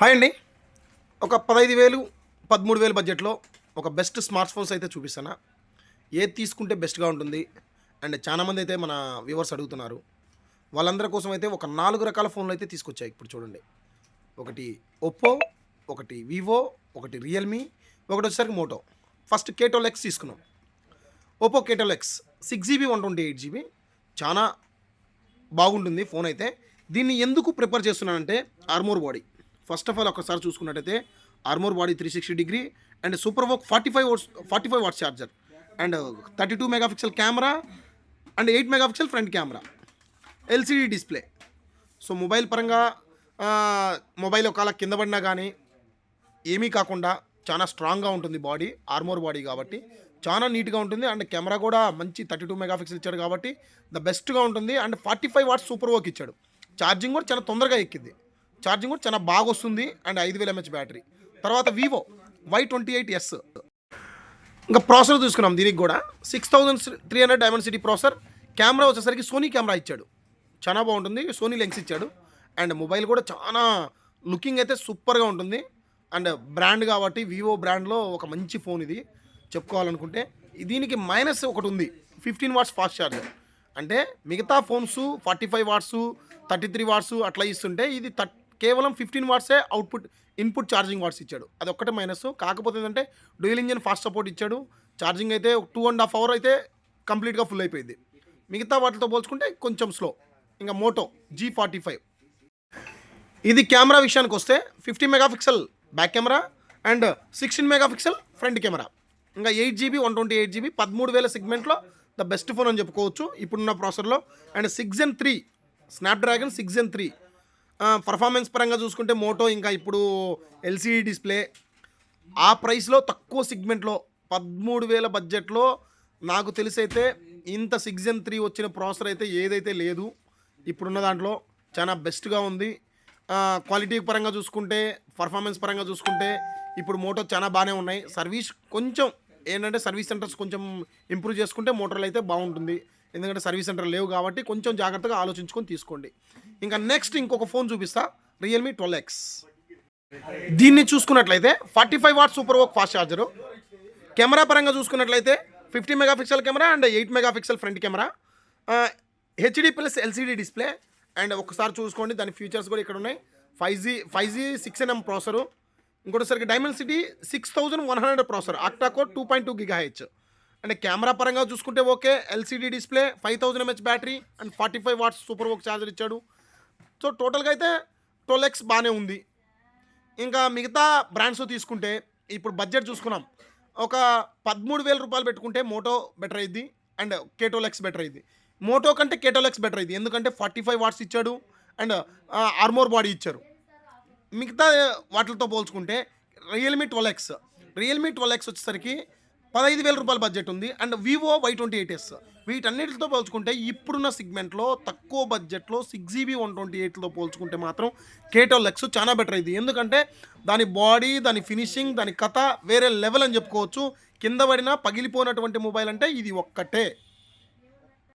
Hi అండి. ఒక పదహైదు వేలు పదమూడు వేలు బడ్జెట్లో ఒక బెస్ట్ స్మార్ట్ ఫోన్స్ అయితే చూపిస్తాను. ఏది తీసుకుంటే బెస్ట్గా ఉంటుంది. అండ్ చాలామంది అయితే మన వ్యూవర్స్ అడుగుతున్నారు. వాళ్ళందరి కోసం అయితే ఒక నాలుగు రకాల ఫోన్లు అయితే తీసుకొచ్చాయి ఇప్పుడు చూడండి. ఒకటి ఒప్పో ఒకటి వివో ఒకటి రియల్మీ ఒకటి వచ్చేసరికి మోటో ఫస్ట్ కేటోల్ ఎక్స్ తీసుకున్నాం. Oppo కేటోల్ X six GB one twenty eight GB చాలా బాగుంటుంది ఫోన్ అయితే. దీన్ని ఎందుకు ప్రిపేర్ చేస్తున్నానంటే armour body. First of all ఒకసారి చూసుకున్నట్టయితే armour body three sixty degree and super work forty five watts forty five watts charger and thirty two mega pixel camera and eight mega pixel front camera LCD display so mobile పరంగా mobile ఒకవేళ కింద పడినా కానీ ఏమీ కాకుండా చాలా స్ట్రాంగ్గా ఉంటుంది బాడీ ఆర్మోర్ బాడీ కాబట్టి చాలా నీట్గా ఉంటుంది అండ్ కెమెరా కూడా మంచి థర్టీ టూ మెగా పిక్సెల్ ఇచ్చాడు కాబట్టి ద బెస్ట్గా ఉంటుంది and forty five watts super work ఇచ్చాడు. ఛార్జింగ్ కూడా చాలా తొందరగా ఎక్కింది. ఛార్జింగ్ కూడా చాలా బాగా వస్తుంది అండ్ ఐదు వేల ఎంహెచ్ బ్యాటరీ. తర్వాత Vivo Y twenty eight S ఇంకా ప్రాసెసర్ చూసుకున్నాం దీనికి కూడా. Six thousand three hundred Dimensity processor camera వచ్చేసరికి సోనీ కెమెరా ఇచ్చాడు. చాలా బాగుంటుంది. సోనీ లెన్స్ ఇచ్చాడు. అండ్ మొబైల్ కూడా చాలా లుకింగ్ అయితే సూపర్గా ఉంటుంది. అండ్ బ్రాండ్ కాబట్టి వివో బ్రాండ్లో ఒక మంచి ఫోన్ ఇది. చెప్పుకోవాలనుకుంటే దీనికి మైనస్ ఒకటి ఉంది. ఫిఫ్టీన్ వాట్స్ ఫాస్ట్ ఛార్జర్ అంటే మిగతా phones forty five watts thirty three watts అట్లా ఇస్తుంటే ఇది థర్ కేవలం ఫిఫ్టీన్ వాట్సే అవుట్పుట్ ఇన్పుట్ ఛార్జింగ్ వాట్స్ ఇచ్చాడు. అది ఒక్కటే మైనస్. కాకపోతే ఏంటంటే డ్యూయల్ ఇంజన్ ఫాస్ట్ సపోర్ట్ ఇచ్చాడు. ఛార్జింగ్ అయితే టూ అండ్ హాఫ్ అవర్ అయితే కంప్లీట్గా ఫుల్ అయిపోయింది. మిగతా వాటితో పోల్చుకుంటే కొంచెం స్లో ఇంకా మోటో జీ ఫార్టీ ఫైవ్ ఇది కెమెరా విషయానికి వస్తే fifty megapixel back camera and sixteen megapixel front camera. ఇంకా eight GB one twenty eight GB పదమూడు వేల సెగ్మెంట్లో ద బెస్ట్ ఫోన్ అని చెప్పుకోవచ్చు ఇప్పుడున్న ప్రాసెసర్లో and six gen three Snapdragon six gen three performance పరంగా చూసుకుంటే మోటో ఇంకా ఇప్పుడు ఎల్సీడీ డిస్ప్లే. ఆ ప్రైస్లో తక్కువ సిగ్మెంట్లో పదమూడు వేల బడ్జెట్లో నాకు తెలిసైతే ఇంత సిక్స్ జన్ త్రీ వచ్చిన ప్రాసెసర్ అయితే ఏదైతే లేదు ఇప్పుడున్న దాంట్లో చాలా బెస్ట్గా ఉంది. క్వాలిటీ పరంగా చూసుకుంటే పర్ఫార్మెన్స్ పరంగా చూసుకుంటే ఇప్పుడు మోటో చాలా బాగానే ఉన్నాయి. సర్వీస్ కొంచెం ఏంటంటే సర్వీస్ సెంటర్స్ కొంచెం ఇంప్రూవ్ చేసుకుంటే మోటార్లు అయితే బాగుంటుంది. ఎందుకంటే సర్వీస్ సెంటర్ లేవు కాబట్టి కొంచెం జాగ్రత్తగా ఆలోచించుకొని తీసుకోండి. ఇంకా నెక్స్ట్ ఇంకొక ఫోన్ చూపిస్తా. రియల్మీ ట్వెల్వ్ ఎక్స్ దీన్ని చూసుకున్నట్లయితే forty five watt super work fast charger camera పరంగా చూసుకున్నట్లయితే fifty megapixel camera and eight megapixel front camera. HD plus LCD display and ఒకసారి చూసుకోండి దాని ఫీచర్స్ కూడా ఇక్కడ ఉన్నాయి. Five G five G six NM processor ఇంకోటిసరికి Dimensity six thousand one hundred processor octa core two point two giga H and camera పరంగా చూసుకుంటే okay LCD display five thousand M H battery and forty five watts super work charger ఇచ్చాడు. So టోటల్గా అయితే twelve X బాగానే ఉంది. ఇంకా మిగతా brands తీసుకుంటే ఇప్పుడు బడ్జెట్ చూసుకున్నాం. ఒక పదమూడు వేల రూపాయలు పెట్టుకుంటే మోటో బెటర్ అయింది అండ్ కేటోలెక్స్ బెటర్ అయింది మోటో కంటే కేటోలెక్స్ బెటర్ అయింది ఎందుకంటే ఫార్టీ ఫైవ్ వాట్స్ ఇచ్చాడు అండ్ ఆర్మోర్ బాడీ ఇచ్చారు. మిగతా వాటితో పోల్చుకుంటే Realme twelve X. Realme twelve X వచ్చేసరికి పదహైదు వేల రూపాయల బడ్జెట్ ఉంది. And Vivo Y twenty eight S వీటన్నిటితో పోల్చుకుంటే ఇప్పుడున్న సిగ్మెంట్లో తక్కువ బడ్జెట్లో సిక్స్ జీబీ వన్ ట్వంటీ ఎయిట్తో పోల్చుకుంటే మాత్రం కేటో లెక్స్ చాలా బెటర్ అయింది ఎందుకంటే దాని బాడీ దాని ఫినిషింగ్ దాని కథ వేరే లెవెల్ అని చెప్పుకోవచ్చు. కింద పడినా పగిలిపోయినటువంటి మొబైల్ అంటే ఇది ఒక్కటే.